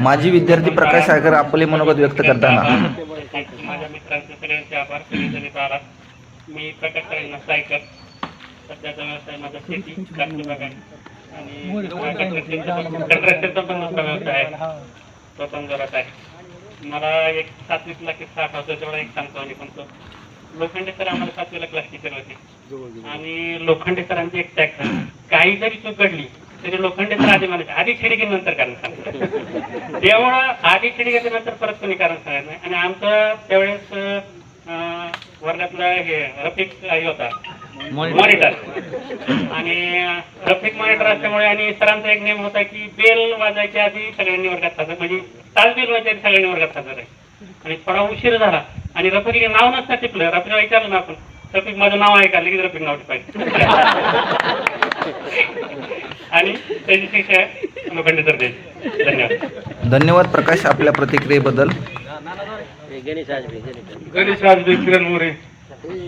माजी विद्यार्थी प्रकाश सागर आपले मनोगत व्यक्त करताना. माझ्या मित्रांचे सगळ्यांचे आभार. सगळेजण मी प्रकाश साहेबांना सायकर सध्याचा व्यवसाय माझा शेती द्राक्ष आणि कंट्रॅक्टरचा पण माझा व्यवसाय आहे. तो पण जोरात आहे. मला एक सातवीतला किस्सा आठवतो तेवढा एक सांगतो आणि पण तो. लोखंडे सर आम्हाला सातवीला क्लास टीचर होते. आणि लोखंडे सरांची एक टॅक्स काही जरी चूक घडली तरी लोखंडे सर आधी म्हणायचे आधी छिडकी नंतर कारण सांगतो त्यामुळं आधी छिडकी नंतर परत कोणी कारण सांगत नाही. आणि आमचं त्यावेळेस वर्गातला हे रफिक हे होता. मॉनिटर आणि रफिक मॉनिटर असल्यामुळे आणि सरांचा एक नियम होता की बेल वाजायच्या आधी सगळ्यांनी वर्गात हजर म्हणजे तास बेल वाजायच्या आधी सगळ्यांनी वर्गात हजर आहे आणि थोडा उशीर झाला. आणि रफिक नाव नसतं टिपलं. रफिकला विचारलं ना आपण रफिक माझं नाव आहे का लगेच रफिक नाव टिपायचं. आणि त्याची शिक्षा लोखंडे सर द्यायची धन्यवाद. धन्यवाद प्रकाश आपल्या प्रतिक्रियेबद्दल. गणेश राजबी किरण मोरे.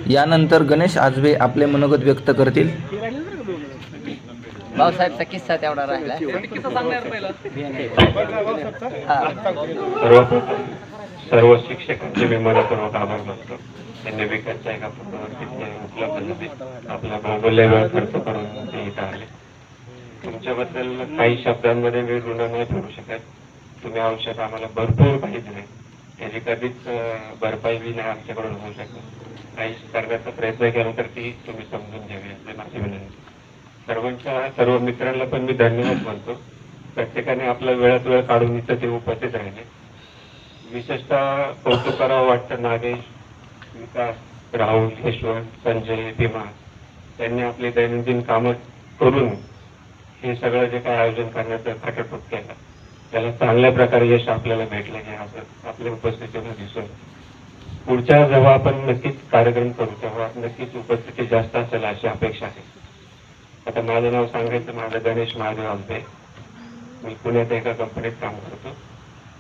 यानंतर गणेश आजबे आपले मनोगत व्यक्त करतील. भाऊसाहेबचा किस्सा तेवढा राहिला. सर्व शिक्षकांचे मी मनपूर्वक आभार मानतो. त्यांनी विकासच्या एका प्रवृत्तीत उपलब्ध झाले आपला बहुमूल्य वेळ खर्च करून ते इथं आले. तुमच्याबद्दल काही शब्दांमध्ये मी ऋण नाही ठरू शकत. तुम्ही औषध आम्हाला भरपूर काही दिले त्याची कधीच भरपाई विना आमच्याकडून होऊ शकत. काही करण्याचा प्रयत्न केला तर ती तुम्ही समजून घ्यावी असते माझी विनंती. सर्वांच्या सर्व मित्रांना पण मी धन्यवाद मानतो प्रत्येकाने आपला वेळात वेळ काढून इथं ते उपस्थित राहिले. विशेषतः कौतुक करावं वाटतं नागेश विकास राहुल यशवंत संजय भीमा त्यांनी आपली दैनंदिन कामं करून हे सगळं जे काय आयोजन करण्याचं खटाटोप केलं. त्याला चांगल्या प्रकारे यश आपल्याला भेटलं हे असं आपल्या उपस्थितीनं दिसून पुढच्या जेव्हा आपण नक्कीच कार्यक्रम करू तेव्हा नक्कीच उपस्थिती जास्त असेल अशी अपेक्षा आहे. आता माझं नाव सांगायचं माझं गणेश महादेव आलते. मी पुण्यात एका कंपनीत काम करतो.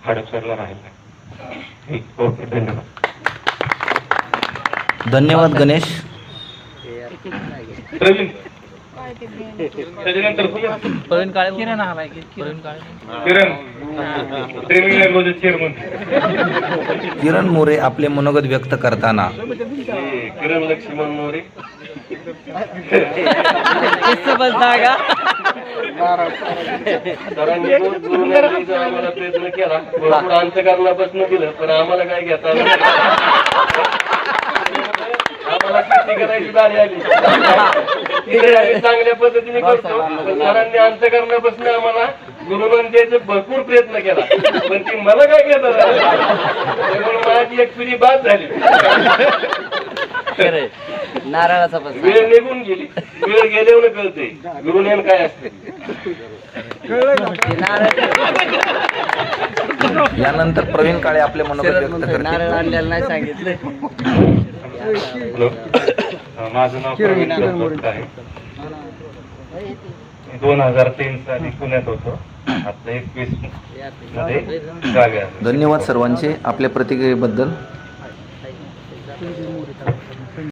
हडपसरला राहिला. ठीक ओके धन्यवाद. धन्यवाद गणेश. प्रवीण. काळे किरण काळे. मोरे आपले मनोगत व्यक्त करताना. किरण लक्ष्मण मोरे. प्रयत्न केला. दिलं पण आम्हाला काय घेता आलं नाही. आम्हाला शेती करायची बारी आली. तिकडे आम्ही चांगल्या पद्धतीने करतो. पण सरांनी अंतकरणापासून आम्हाला गुरुमान द्यायचा भरपूर प्रयत्न केला. पण ती मला काय नाही. त्यामुळे माझी एक पिढी बाद झाली. नारळाचा बस वेळ निघून गेली. वेळ गेल्यावर कळते गुरुज्ञान काय असते. यानंतर प्रवीण काळे आपले मनोगत व्यक्त नारळ आणलेलं नाही सांगितलं. माझं नाव प्रवीण आहे. दोन हजार तीन साली पुण्यात होतो. आता एकवीसमध्ये धन्यवाद सर्वांचे आपल्या प्रतिक्रियेबद्दल.